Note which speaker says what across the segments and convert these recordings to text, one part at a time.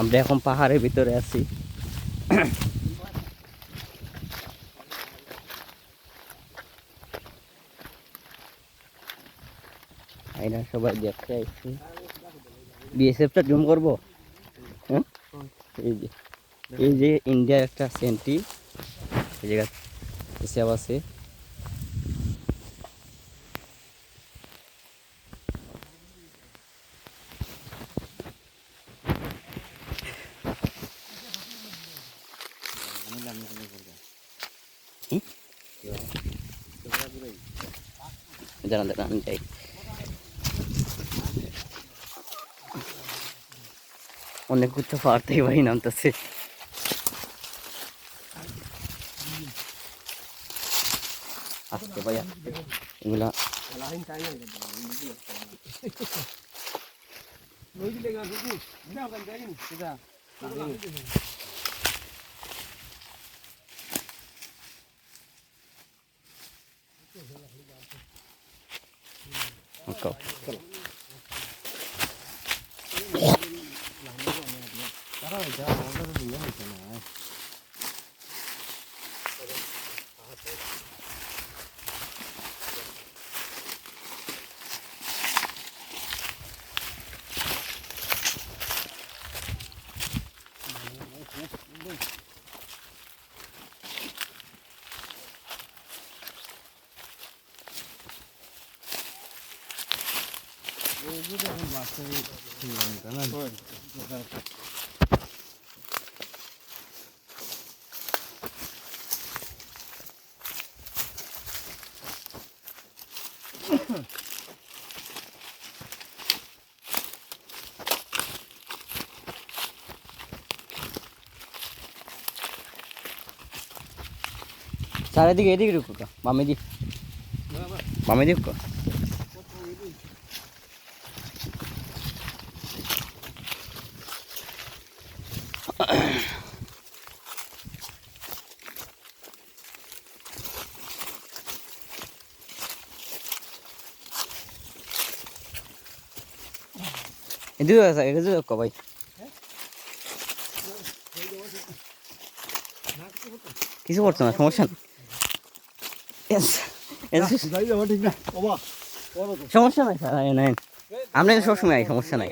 Speaker 1: আমরা এখন পাহাড়ের ভিতরে আছি। সবাই দেখতে আইছি বিএসএফটা জুম করব? হ্যাঁ? এই যে এই যে ইন্ডিয়ার একটা সেন্ট্রি এই জায়গা হিসাব আছে দাঁড়ান দাঁড়ান আমি যাই অনেক উচ্চ পাহাড় থেকে ভাই নামতেছে আসতে ভাই 아까 나랑 이제 원래는 이해가 되잖아. আসতে এগুলা Okay. চারিদিকে এদিকে ঢুকো কা বামে দিক বামে দিক কা এদিকে আছে এদিকে কা ভাই কিছু করছ না সমস্যা নেই. সমস্যা নাই স্যার নেন আমরা সবসময় আই সমস্যা নাই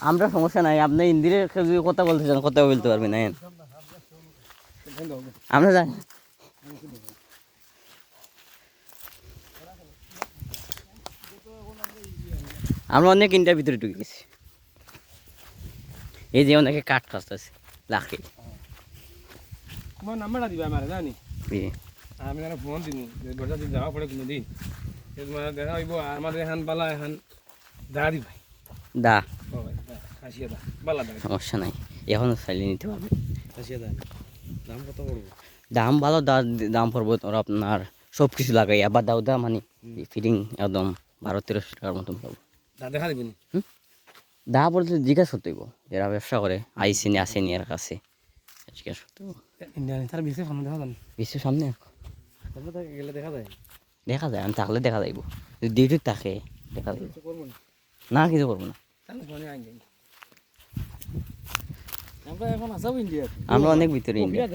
Speaker 1: আমরা সমস্যা নাই আপনি ইন্দিরের যদি কথা বলতে চান কথা বলতে পারবেন আমরা জানি আমরা অনেক ইন্ডিয়ার ভিতরে ঢুকে গেছি। এই যে অনেকে কাঠ খাসতেছে লাখে।
Speaker 2: তোমার নাম্বারটা দিবা আমার জানি। আমি এখানে ফোন দিন বর্ষা দিন যাওয়া পড়ে কোনো দিন তোমার দেখা হইব আমাদের এখান বালা এখান দা। দি ভাই
Speaker 1: দা সমস্যা নাই এখনও চাইলে নিতে পারবে।
Speaker 2: দাম কত পড়ব?
Speaker 1: দাম ভালো দা- দাম পড়ব তোর আপনার সব কিছু লাগাই আবার দাও দা মানে ফিটিং একদম বারো তেরোশো টাকার মতন পাবো
Speaker 2: দা দেখা দিবেন
Speaker 1: দা বলতে জিজ্ঞাসা করতে যারা ব্যবসা করে আইসিনি আসেনি এর কাছে। জিজ্ঞাসা করতে
Speaker 2: ইন্ডিয়ান তার ফোন দেখা যান
Speaker 1: বিশ্বের সামনে
Speaker 2: গেলে দেখা যায়।
Speaker 1: দেখা যায় আমি থাকলে দেখা যাইব। যদি ডিউটি থাকে দেখা যাইব।
Speaker 2: না।
Speaker 1: কিছু করব না।
Speaker 2: আমরা
Speaker 1: অনেক ভিতরে ইন্ডিয়া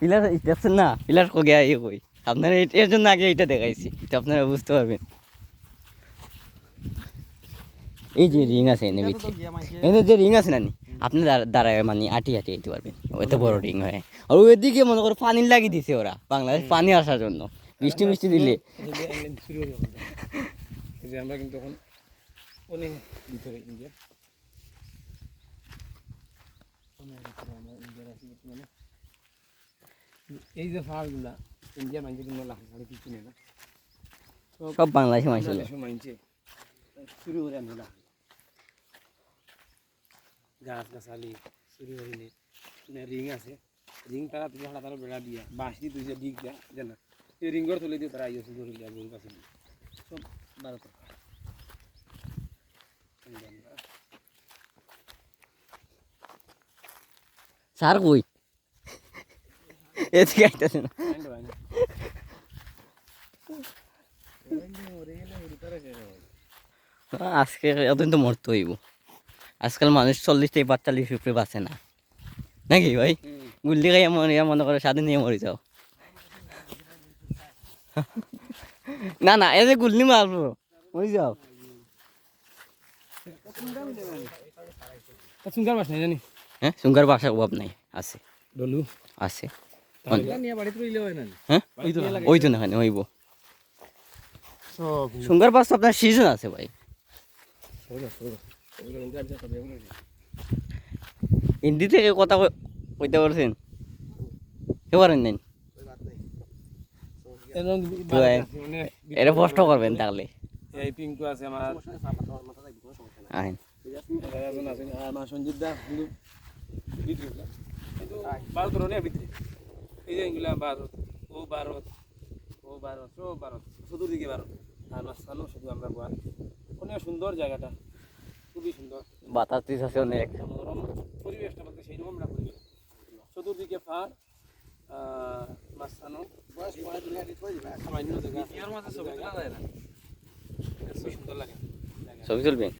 Speaker 1: পিলার দেখছেন না? পিলার কগে কই? আপনারা এর জন্য আগে এটা দেখাইছি আপনারা বুঝতে পারবেন। এই যে রিং আছে এনে ভিতরে এনে যে রিং আছে না নি, আপনি দাঁড়ায় মানে আটি আটি যেতে পারবেন। এত বড় রিং হয়। আর ওইদিকে মনে করো পানি লাগিয়ে দিছে ওরা বাংলাদেশ পানি আসার জন্য। বৃষ্টি মিষ্টি দিলে।
Speaker 2: আমরা কিন্তু এখন অনেক ভিতরে ইন্ডিয়া। এই যে লাখ কিছু নেই না।
Speaker 1: সব বাংলাদেশে
Speaker 2: বাংলাদেশের শুরু করে আমি লাখ গাছ গাছালি শুরু করে নে রিং আছে। রিং তারা তুমি হাড়া তারা বেড়া দিয়া বাঁশ দিয়ে তুই যে দিক দিয়া জানা? এই রিঙ্গর তুলে দিয়ে তারা আইয়া শুরু করে দিয়া গরু গাছে সব ভারত
Speaker 1: স্যার কই? এদিকে আইতেছে না। আজকে এতদিন তো মরতে হইব। আজকাল মানুষ চল্লিশ থেকে পাঁচচল্লিশ উপরে বাঁচে না। নাকি ভাই? গুল্লি খাই এমন ইয়া মনে করে স্বাধীন নিয়ে মরে যাও। না না যে গুল্লি মারবো মরে যাও।
Speaker 2: সুন্দর মাছ নাই জানি।
Speaker 1: হ্যাঁ সুঙ্গার বাসার অভাব নাই আছে।
Speaker 2: ডলু।
Speaker 1: আছে।
Speaker 2: না।
Speaker 1: হ্যাঁ? ওই তো না। হইব। সুঙ্গার বাস আপনার সিজন আছে ভাই। হিন্দি থেকে কথা কই- কইতে পারছেন? কে পারেন নাই এটা কষ্ট করবেন তাহলে।
Speaker 2: এই পিঙ্কু আছে আমার।
Speaker 1: আইন।
Speaker 2: আমার সঞ্জিত দা ভারত রনে ভিতরে এই যে এগুলা ভারত। ও ভারত। ও ভারত। ও ভারত। চতুর্দিকে ভারত। আর শুধু আমরা গোয়া। অনেক সুন্দর জায়গাটা খুবই সুন্দর
Speaker 1: বাতাস দিস আছে অনেক
Speaker 2: মনোরম পরিবেশটা বলতে সেই রকম আমরা পরিবেশ চতুর্দিকে পাহাড় মাঝখানেও সামান্য জায়গা খুবই সুন্দর লাগে
Speaker 1: ছবি তুলবেন